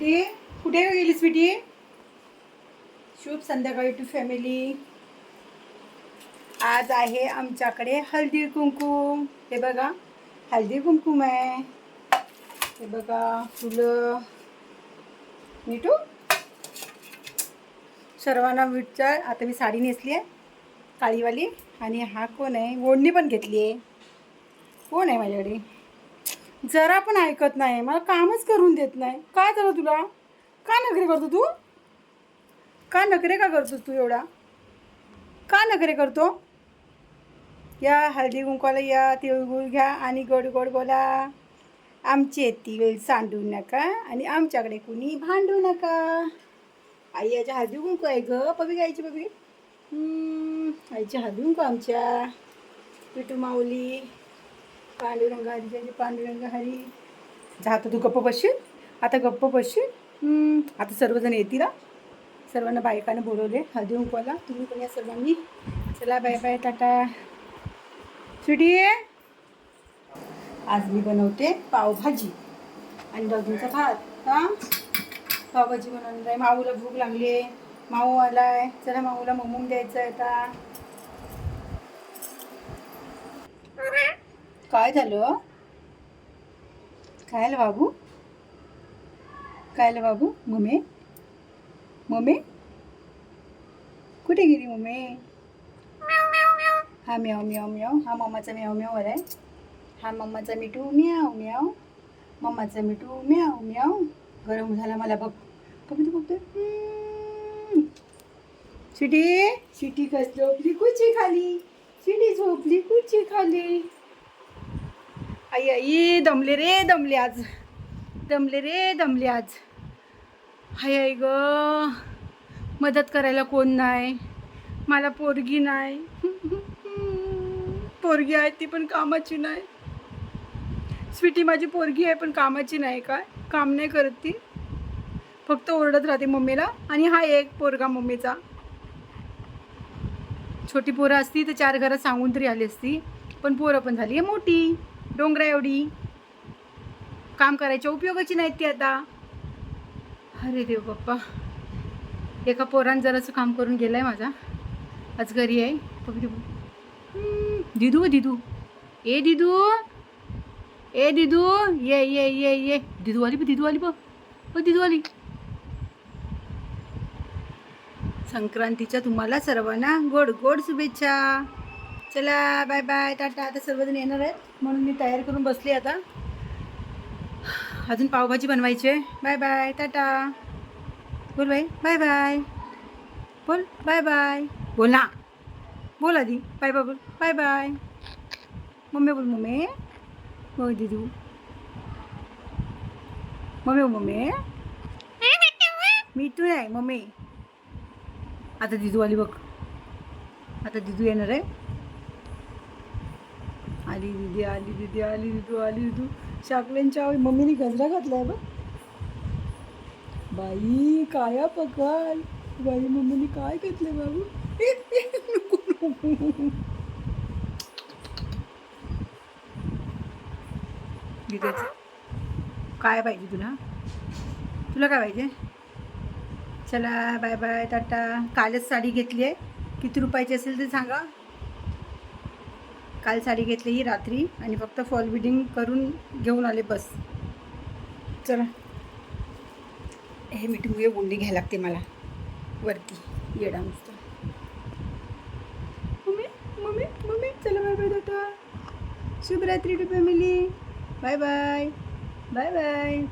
स्वीटी कुठे गेली स्वीटी शुभ संध्याकाळी टू फॅमिली आज आहे आमच्याकडे हळदी कुंकुम. हे बघा हळदी कुंकुम आहे. हे बघा फुलं. मिठू सर्वांना विचार आता मी साडी नेसली आहे काळीवाली. आणि हा कोण आहे? ओढणी पण घेतली आहे. कोण आहे माझ्याकडे? जरा पण ऐकत नाही. मला कामच करून देत नाही. काय झालं तुला? का नखरे करतो तू? का नखरे का करतो तू एवढा? का नखरे करतो? या हळदी कुंकवाला या तिळगुळ घ्या आणि गोड गोड बोला. आमचे तिळ सांडू नका आणि आमच्याकडे कुणी भांडू नका. आई याच्या हळदी कुंकू आहे ग पबी गायची पबी. आईच्या हळदी कुंकू आमच्या. पिटू माऊली. पांडुरंग हरी पांडुरंग हरी. आता तू गप्प बसशील? आता गप्प बसशील? हम्म, आता सर्वजण येतील. सर्वांना बायकाने बोलवले. हळदी कुंकवाला. तुम्ही पण या सर्वांनी. चला बाय बाय टाटा. स्वीटी. आज मी बनवते पावभाजी आणि बाजूचा भात. हां? पावभाजी बनवणार आहे. माऊला भूक लागली आहे. माऊ आलाय. चला माऊला मम्मून द्यायचं आहे आता. काय झालं? काय बाबू? काय बाबू? मम्मी? मम्मी? कुठे गेली मम्मी? हा म्याव म्याव म्याव हा मम्माचा म्याव म्याव आहे. हा मम्माचा मिठू म्याव म्याव मम्माचा मिठू म्याव म्याव गरम झाला मला बघ. बघ तू बघते शिटी? शिटी कस झोपली कुची खाली? शिटी झोपली कुची खाली? आई आई दमले रे दमले आज. दमले रे दमले आज. हाय आई ग. मदत करायला कोण नाही? मला पोरगी नाही. पोरगी आहे ती पण कामाची नाही. स्वीटी माझी पोरगी आहे पण कामाची नाही काय काम नाही करत ती. फक्त ओरडत राहते मम्मीला. आणि हा एक पोरगा मम्मीचा. छोटी पोरं असती तर चार घरात सांगून तरी आली असती. पण पोरं पण झाली आहे मोठी. डोंगरा एवढी काम करायच्या उपयोगाची नाहीत ती आता. अरे देव बाप्पा. एका पोरान जरासं काम करून गेलाय माझा. आज घरी आहे. बघ दिदू दिदू. ए दिदू. ए दिदू. ये ये ये ये. दिदू आली बघ दिदू आली बघ. दिदू आली. संक्रांतीच्या तुम्हाला सर्वांना गोड गोड शुभेच्छा. चला बाय बाय टाटा. आता सर्वजण येणार आहेत. म्हणून मी तयार करून बसली आता. अजून पावभाजी बनवायची आहे. Bye bye Tata. बोल बाय बाय बाय बोल. बाय बाय बोल ना. बोल आधी. बाय बाय बोल. बाय बाय मम्मी बोल मम्मी. बोल दिदू. मम्मी बोल मम्मी. मी तू आहे मम्मी. आता दिदू आली बघ. आता दिदू येणार आहे. आली दिदी आली दिदी आली दिदू आली दिदू. शाकल्यांच्या आवडी मम्मीने गजरा घातलाय बघ. बाई काया पकाल बाई मम्मीने काय घेतलं बाबू? नको, नको. काय पाहिजे तुला? तुला काय पाहिजे? चला बाय बाय टाटा. कालच साडी घेतली आहे. किती रुपयाची असेल ते सांगा. काल साडी घेतली ही रात्री आणि फक्त फॉल बिडिंग करून घेऊन आले बस. चला. हे मिठू ये गुंडी घ्यायला लागते मला. वरती. येडा नुसतं. Mummy mummy mummy. चला बाय बाय दादा शुभरात्री to family bye bye bye bye